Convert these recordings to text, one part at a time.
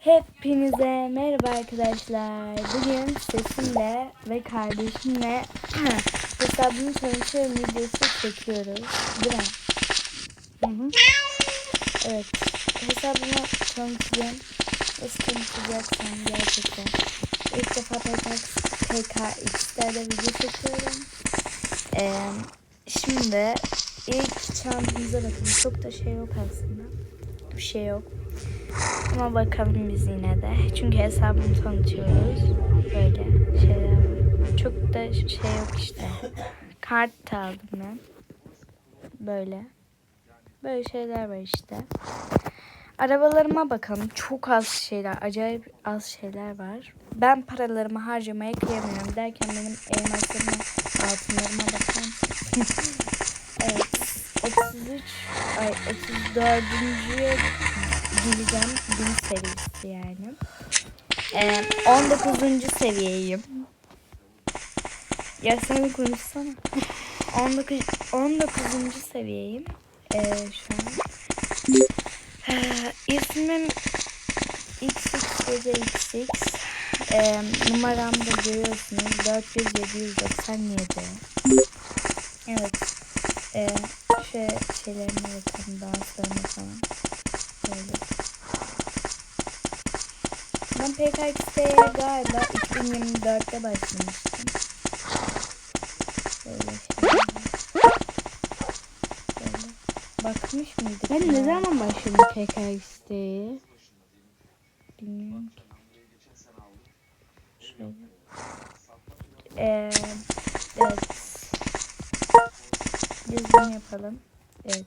Hepinize merhaba arkadaşlar. Bugün sesimle ve kardeşimle hesabını tanıtım videosu çekiyoruz. Değil. Evet. Hesabımı tanıtacağım. Nasıl tanıtacaksam gerçekten. İlk defa PKX, PKX'lerde video çekiyorum. Ee, şimdi ilk çantamıza bakın. Çok da şey yok aslında. Bir şey yok. Ama bakalım biz yine de. Çünkü hesabımı tanıtıyoruz. Böyle şeyler. Çok da şey yok işte. Kart da aldım ben. Böyle. Böyle şeyler var işte. Arabalarıma bakalım. Çok az şeyler, acayip az şeyler var. Ben paralarımı harcamaya kıyamıyorum derken benim elmaslarıma, altınlarıma bakar mısın? evet. 33, ay 34. gireceğim. Bin seviyesi yani. Ee, 19. seviyeyim. Ya sen bir konuşsana. 19. 19. seviyeyim. Ee, şu an. Ee, ismim XX gece XX. Ee, numaram da görüyorsunuz. 4797. Evet. Ee, şey, şeylerine bakalım. Danslarına falan. Böyle. Ben PKX'ye galiba 2024'te başlamıştım. Böyle. Böyle. Bakmış mıydık? Ben ne zaman başladım PKX'de? Bilmiyorum ki. Şöyle. Ee, evet. Yazım yapalım. Evet.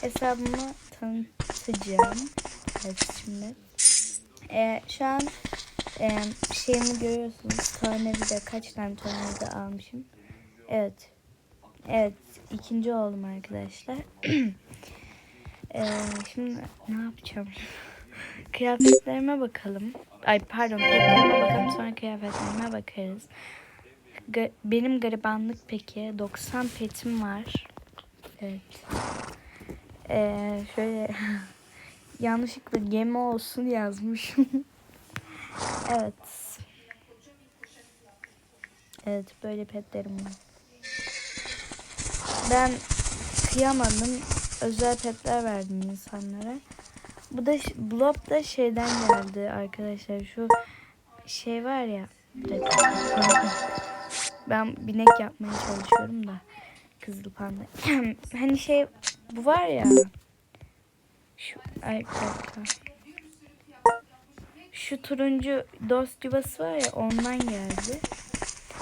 Hesabımı tanıtacağım. Evet şimdi. Ee, şu an e, şeyimi görüyorsunuz. Tornavida kaç tane tornavida almışım. Evet. Evet. ikinci oldum arkadaşlar. ee, şimdi ne yapacağım? Kıyafetlerime bakalım. Ay pardon petlerime bakalım sonra kıyafetlerime bakarız. Ga- benim garibanlık peki 90 petim var. Evet. Ee, şöyle yanlışlıkla gemi olsun yazmışım. evet. Evet böyle petlerim var. Ben kıyamadım. Özel petler verdim insanlara. Bu da blob da şeyden geldi arkadaşlar. Şu şey var ya. Ben binek yapmaya çalışıyorum da. Kızıl panda. hani şey bu var ya. Şu ay. Şu turuncu dost yuvası var ya ondan geldi.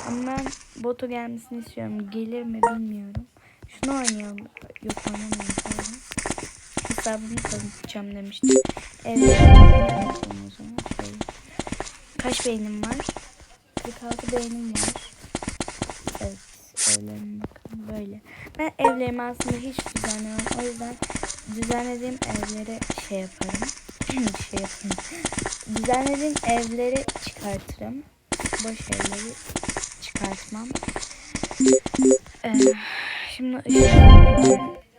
Ama ben boto gelmesini istiyorum. Gelir mi bilmiyorum. Şunu oynayalım. Yok oynamıyorum. Hesabımı tanıtacağım demiştim. Evet. Kaç beynim var? 46 beynim var. Evet. Bakın. Böyle. Ben evlerimi aslında hiç düzenlemem. O yüzden düzenlediğim evlere şey yaparım. şey yaparım. Düzenlediğim evleri çıkartırım. Boş evleri çıkartmam. Ee, şimdi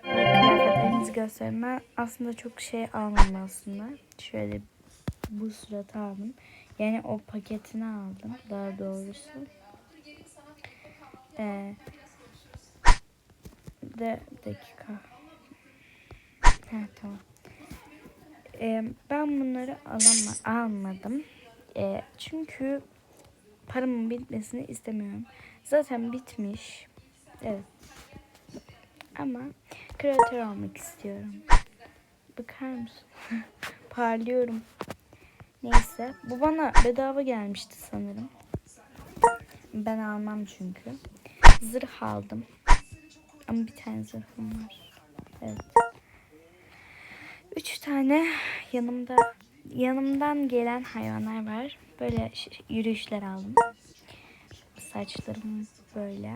kıyafetlerinizi göstereyim. Ben aslında çok şey almadım aslında. Şöyle bu suratı aldım. Yani o paketini aldım daha doğrusu. Ee, de dakika. Heh, tamam. Ee, ben bunları alama, almadım. Ee, çünkü paramın bitmesini istemiyorum. Zaten bitmiş. Evet. Ama kreatör olmak istiyorum. Bakar mısın? Parlıyorum. Neyse. Bu bana bedava gelmişti sanırım. Ben almam çünkü. Zırh aldım. Ama bir tane zırhım var. Evet. Üç tane yanımda yanımdan gelen hayvanlar var. Böyle yürüyüşler aldım. Saçlarım böyle.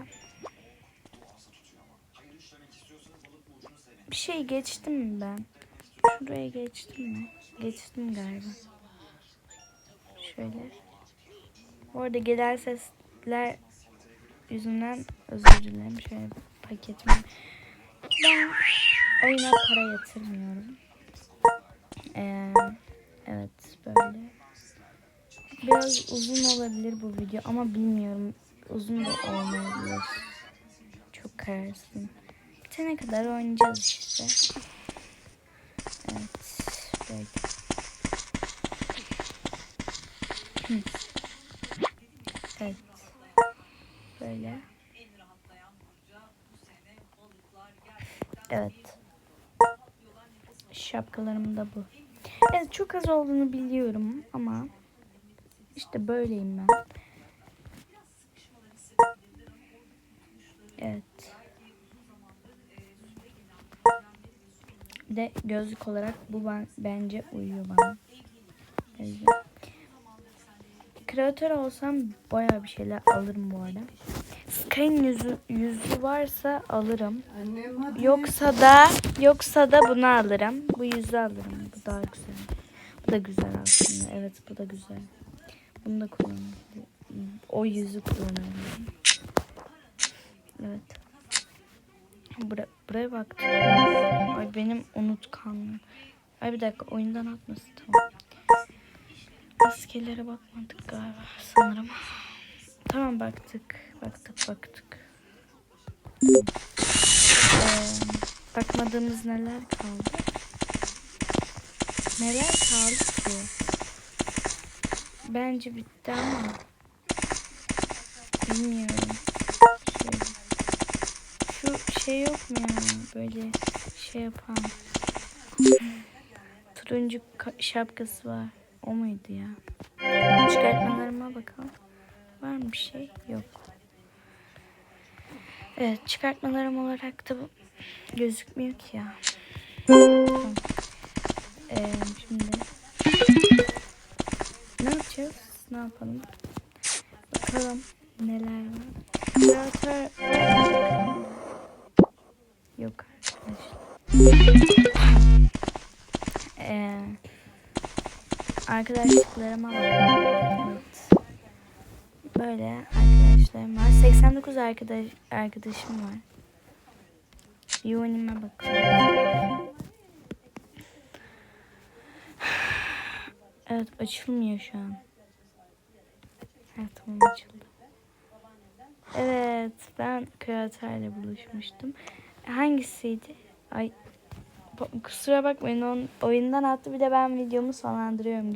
Bir şey geçtim mi ben? Şuraya geçtim mi? Geçtim galiba. Şöyle. Orada gelen sesler yüzünden özür dilerim. Şöyle paketimi. Ben oyuna para yatırmıyorum. Ee, evet. Biraz uzun olabilir bu video ama bilmiyorum. Uzun da olmayabilir. Çok kararsın. Bitene kadar oynayacağız işte. Evet. Böyle. Hı. evet. Böyle. Evet. Şapkalarım da bu. Evet çok az olduğunu biliyorum ama işte böyleyim ben. Evet. Bir de gözlük olarak bu ben, bence uyuyor bana. Gözlük. Kreatör olsam bayağı bir şeyler alırım bu arada. Sky'ın yüzü, yüzü varsa alırım. Yoksa da yoksa da bunu alırım. Bu yüzü alırım. Bu daha güzel. Bu da güzel aslında. Evet bu da güzel. Bunu da kullanırım. O yüzü kullanırım. Evet. Bura, buraya bak. Ay benim unutkanlığım. Ay bir dakika oyundan atmasın tamam. Askerlere bakmadık galiba sanırım. Tamam baktık. Baktık baktık. Ee, bakmadığımız neler kaldı? Neler kaldı ki? Bence bitti ama bilmiyorum. Şöyle. Şu şey yok mu ya böyle şey yapan turuncu ka- şapkası var. O muydu ya? Çıkartmalarıma bakalım. Var mı bir şey? Yok. Evet çıkartmalarım olarak da gözükmüyor ki ya. Ee, şimdi ne yapacağız? Ne yapalım? Bakalım neler var. Kreatör yok arkadaşlar. Ee, arkadaşlıklarıma bakalım. Böyle arkadaşlarım var. 89 arkadaş arkadaşım var. Yuvanime bakalım. Evet açılmıyor şu an. Evet tamam açıldı. Evet ben kreatörle buluşmuştum. Hangisiydi? Ay kusura bakmayın onun oyundan attı bir de ben videomu sonlandırıyorum.